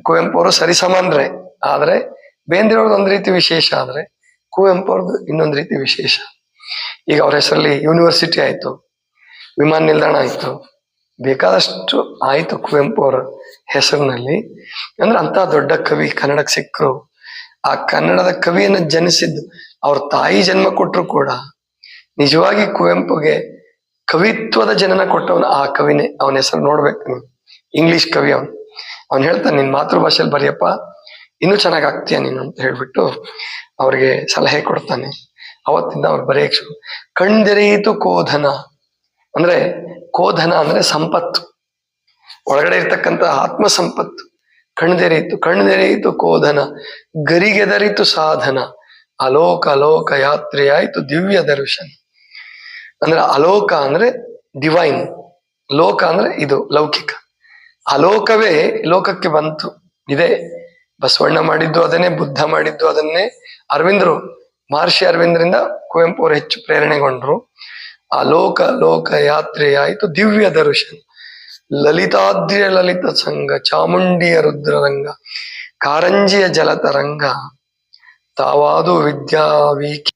A: ಕುವೆಂಪು ಅವರು ಸರಿಸಮಾನ್ರೆ ಆದ್ರೆ ಬೇಂದ್ರೆಯವ್ರದ್ದು ಒಂದ್ ರೀತಿ ವಿಶೇಷ ಆದ್ರೆ ಕುವೆಂಪು ಅವ್ರದ್ದು ಇನ್ನೊಂದು ರೀತಿ ವಿಶೇಷ. ಈಗ ಅವ್ರ ಹೆಸರಲ್ಲಿ ಯೂನಿವರ್ಸಿಟಿ ಆಯ್ತು. ವಿಮಾನ ನಿಲ್ದಾಣ ಆಯಿತು. ಬೇಕಾದಷ್ಟು ಆಯ್ತು ಕುವೆಂಪು ಅವರ ಹೆಸರಿನಲ್ಲಿ. ಅಂದ್ರೆ ಅಂತ ದೊಡ್ಡ ಕವಿ, ಕನ್ನಡಕ್ಕೆ ಸಿಕ್ಕರು. ಆ ಕನ್ನಡದ ಕವಿಯನ್ನ ಜನಿಸಿದ್ದು ಅವ್ರ ತಾಯಿ ಜನ್ಮ ಕೊಟ್ಟರು ಕೂಡ. ನಿಜವಾಗಿ ಕುವೆಂಪುಗೆ ಕವಿತ್ವದ ಜನನ ಕೊಟ್ಟವನು ಆ ಕವಿನೇ. ಅವನ ಹೆಸರು ನೋಡ್ಬೇಕು ನೀವು ಇಂಗ್ಲಿಷ್ ಕವಿ ಅವನು. ಅವನು ಹೇಳ್ತಾನೆ, ನಿನ್ ಮಾತೃಭಾಷೆಯಲ್ಲಿ ಬರೆಯಪ್ಪ. ಇನ್ನೂ ಚೆನ್ನಾಗಿ ಆಗ್ತೀಯ ನೀನು ಅಂತ ಹೇಳ್ಬಿಟ್ಟು ಅವ್ರಿಗೆ ಸಲಹೆ ಕೊಡ್ತಾನೆ. ಅವತ್ತಿಂದ ಅವ್ರು ಬರೆಯಕ್ಕೆ ಕಣ್ದೆರೆಯಿತು ಕೋಧನ. ಅಂದ್ರೆ ಕೋಧನ ಅಂದ್ರೆ ಸಂಪತ್ತು. ಒಳಗಡೆ ಇರ್ತಕ್ಕಂಥ ಆತ್ಮ ಸಂಪತ್ತು ಕಣ್ದೆರೆಯಿತು ಕಣ್ದೆರೆಯಿತು ಕೋಧನ. ಗರಿಗೆದರಿತು ಸಾಧನ. ಅಲೋಕ ಅಲೋಕ ಯಾತ್ರೆಯಾಯಿತು ದಿವ್ಯ ದರ್ಶನ. ಅಂದ್ರೆ ಅಲೋಕ ಅಂದ್ರೆ ಡಿವೈನ್ ಲೋಕ ಅಂದ್ರೆ ಇದು ಲೌಕಿಕ. ಅಲೋಕವೇ ಲೋಕಕ್ಕೆ ಬಂತು. ಇದೆ. ಬಸವಣ್ಣ ಮಾಡಿದ್ದು ಅದನ್ನೇ, ಬುದ್ಧ ಮಾಡಿದ್ದು ಅದನ್ನೇ. ಅರವಿಂದರು, ಮಹರ್ಷಿ ಅರವಿಂದ್ರಿಂದ ಕುವೆಂಪು ಅವರು ಹೆಚ್ಚು ಪ್ರೇರಣೆಗೊಂಡ್ರು. ಆ ಲೋಕ ಲೋಕ ಯಾತ್ರೆ ಆಯಿತು ದಿವ್ಯ ದರ್ಶನ ಲಲಿತಾದ್ರಿಯ ಲಲಿತ ಸಂಘ ಚಾಮುಂಡಿಯ ರುದ್ರರಂಗ ಕಾರಂಜಿಯ ಜಲತರಂಗ ತಾವಾದು ವಿದ್ಯಾ ವೀಕಿ